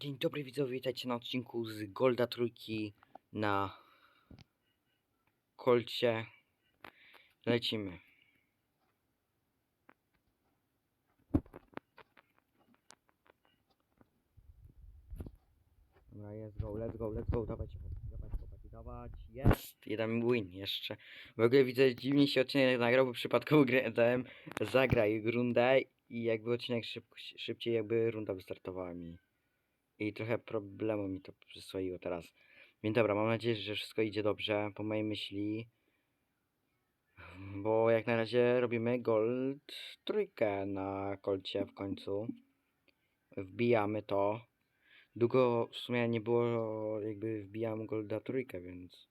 Dzień dobry widzowie, witajcie na odcinku z Golda Trójki na Kolcie. Lecimy. Dobra, jest go, let's go, let's go, chłopaki, dawać chłopaki, dawać, jest! Jeden win jeszcze. W ogóle widzę, dziwnie się odcinek nagrał, bo przypadkowo grę dałem zagraj rundę i jakby odcinek szyb, szybciej jakby runda wystartowała mi. I trochę problemu mi to przyswoiło teraz. Więc dobra, mam nadzieję, że wszystko idzie dobrze po mojej myśli. Bo jak na razie robimy gold trójkę na kolcie w końcu. Wbijamy to. Długo w sumie nie było jakby wbijam golda trójkę, więc...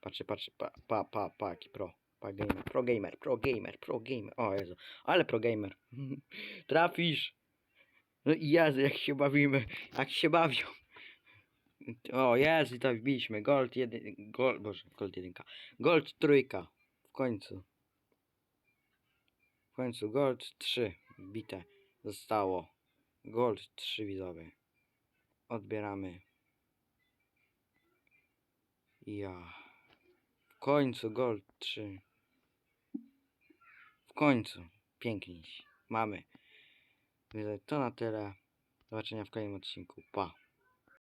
Patrzcie, patrzcie, pa, pa, pa, pa, jaki pro. Pa gamer, pro gamer, pro gamer, pro gamer. O Jezu, ale pro gamer. Trafisz! No i Jezu, jak się bawimy, jak się bawią. O Jezu, to wbiliśmy. Gold jeden, gold, boże, gold jedynka. Gold trójka. W końcu. W końcu gold 3 bite zostało. Gold 3 widzowie. Odbieramy. Ja. W końcu gold 3. W końcu. Pięknie. Mamy. To na tyle. Do zobaczenia w kolejnym odcinku. Pa.